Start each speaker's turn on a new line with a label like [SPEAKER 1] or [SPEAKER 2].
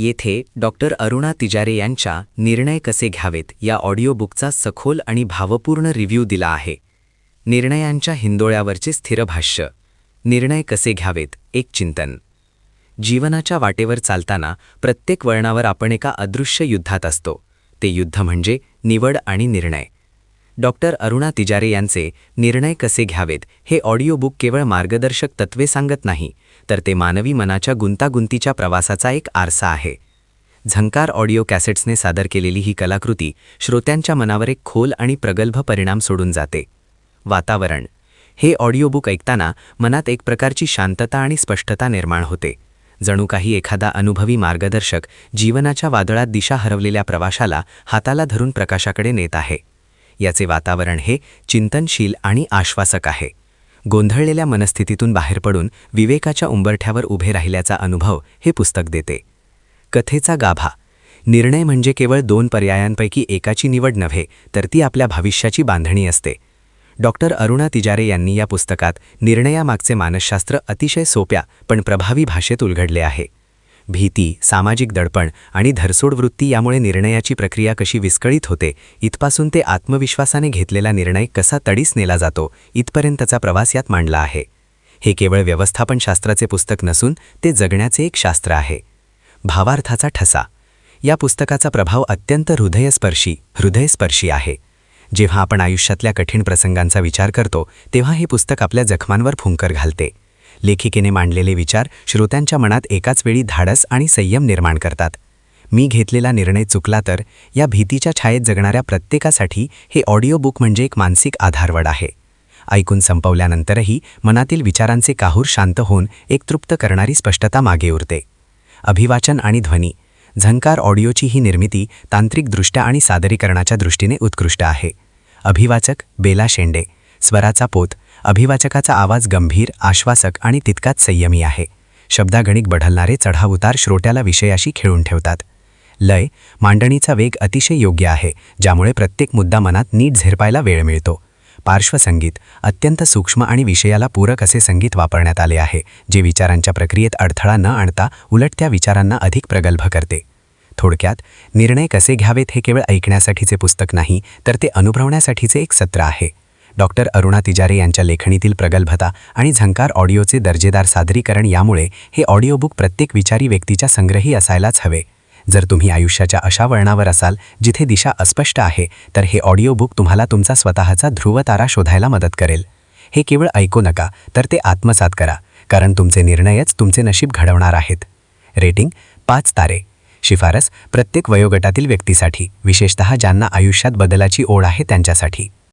[SPEAKER 1] येथे डॉक्टर अरुणा तिजारे यांच्या निर्णय कसे घ्यावेत या ऑडिओबुकचा सखोल आणि भावपूर्ण रिव्ह्यू दिला आहे. निर्णयांच्या हिंदोळ्यावरचे स्थिर भाष्य. निर्णय कसे घ्यावेत? एक चिंतन. जीवनाच्या वाटेवर चालताना प्रत्येक वळणावर आपण एका अदृश्य युद्धात असतो. ते युद्ध म्हणजे निवड आणि निर्णय. डॉक्टर अरुणा तिजारे यांचे निर्णय कसे घ्यावेत हे ऑडिओबुक केवळ मार्गदर्शक तत्वे सांगत नाही तर ते मानवी मनाच्या गुंतागुंतीच्या प्रवासाचा एक आरसा आहे. झंकार ऑडिओ कॅसेट्सने सादर केलेली ही कलाकृती श्रोत्यांच्या मनावर एक खोल आणि प्रगल्भ परिणाम सोडून जाते. वातावरण. हे ऑडिओबुक ऐकताना मनात एक प्रकारची शांतता आणि स्पष्टता निर्माण होते. जणू काही एखादा अनुभवी मार्गदर्शक जीवनाच्या वादळात दिशा हरवलेल्या प्रवाशाला हाताला धरून प्रकाशाकडे नेत आहे. याचे वातावरण हे चिंतनशील आणि आश्वासक आहे. गोंधळलेल्या मनस्थितीतून बाहेर पडून विवेकाच्या उंबरठ्यावर उभे राहिल्याचा अनुभव हे पुस्तक देते. कथेचा गाभा. निर्णय म्हणजे केवळ दोन पर्यायांपैकी एकाची निवड नव्हे तर ती आपल्या भविष्याची बांधणी असते. डॉक्टर अरुणा तिजारे यांनी या पुस्तकात निर्णयामागचे मानसशास्त्र अतिशय सोप्या पण प्रभावी भाषेत उलगडले आहे. भीती सामाजिक दडपण आणि धरसोड वृत्ती यामुळे निर्णयाची प्रक्रिया कशी विस्कळीत होते इथपासून ते आत्मविश्वासाने घेतलेला निर्णय कसा तडीस नेला जातो इथपर्यंतचा प्रवास यात मांडला आहे. हे केवळ व्यवस्थापनशास्त्राचे पुस्तक नसून ते जगण्याचे एक शास्त्र आहे. भावार्थाचा ठसा. या पुस्तकाचा प्रभाव अत्यंत हृदयस्पर्शी हृदयस्पर्शी आहे. जेव्हा आपण आयुष्यातल्या कठीण प्रसंगांचा विचार करतो तेव्हा हे पुस्तक आपल्या जखमांवर फुंकर घालते. लेखिकेने मांडलेले विचार श्रोत्यांच्या मनात एकाच वेळी धाडस आणि संयम निर्माण करतात. मी घेतलेला निर्णय चुकला तर या भीतीच्या छायेत जगणाऱ्या प्रत्येकासाठी हे ऑडिओ बुक म्हणजे एक मानसिक आधारवड आहे. ऐकून संपवल्यानंतरही मनातील विचारांचे काहूर शांत होऊन एक तृप्त करणारी स्पष्टता मागे उरते. अभिवाचन आणि ध्वनी झंकार ऑडिओची ही निर्मिती तांत्रिकदृष्ट्या आणि सादरीकरणाच्या दृष्टीने उत्कृष्ट आहे. अभिवाचक बेला शेंडे. स्वराचा पोत अभिवाचकाचा आवाज गंभीर आश्वासक आणि तितकाच संयमी आहे. शब्दागणिक बढलणारे चढावउतार श्रोत्याला विषयाशी खेळून ठेवतात. लय मांडणीचा वेग अतिशय योग्य आहे ज्यामुळे प्रत्येक मुद्दा मनात नीट झेरपायला वेळ मिळतो. पार्श्वसंगीत अत्यंत सूक्ष्म आणि विषयाला पूरक असे संगीत वापरण्यात आले आहे जे विचारांच्या प्रक्रियेत अडथळा न आणता उलट त्या विचारांना अधिक प्रगल्भ करते. थोडक्यात निर्णय कसे घ्यावेत हे केवळ ऐकण्यासाठीचे पुस्तक नाही तर ते अनुभवण्यासाठीचे एक सत्र आहे. डॉक्टर अरुणा तिजारे यांच्या लेखणीतील प्रगल्भता आणि झंकार ऑडिओचे दर्जेदार सादरीकरण यामुळे हे ऑडिओबुक प्रत्येक विचारी व्यक्तीच्या संग्रही असायलाच हवे. जर तुम्ही आयुष्याच्या अशा वळणावर असाल जिथे दिशा अस्पष्ट आहे तर हे ऑडिओबुक तुम्हाला तुमचा स्वतःचा ध्रुवतारा शोधायला मदत करेल. हे केवळ ऐकू नका तर ते आत्मसात करा कारण तुमचे निर्णयच तुमचे नशीब घडवणार आहेत. रेटिंग पाच तारे. शिफारस प्रत्येक वयोगटातील व्यक्तीसाठी विशेषतः ज्यांना आयुष्यात बदलाची ओढ आहे त्यांच्यासाठी.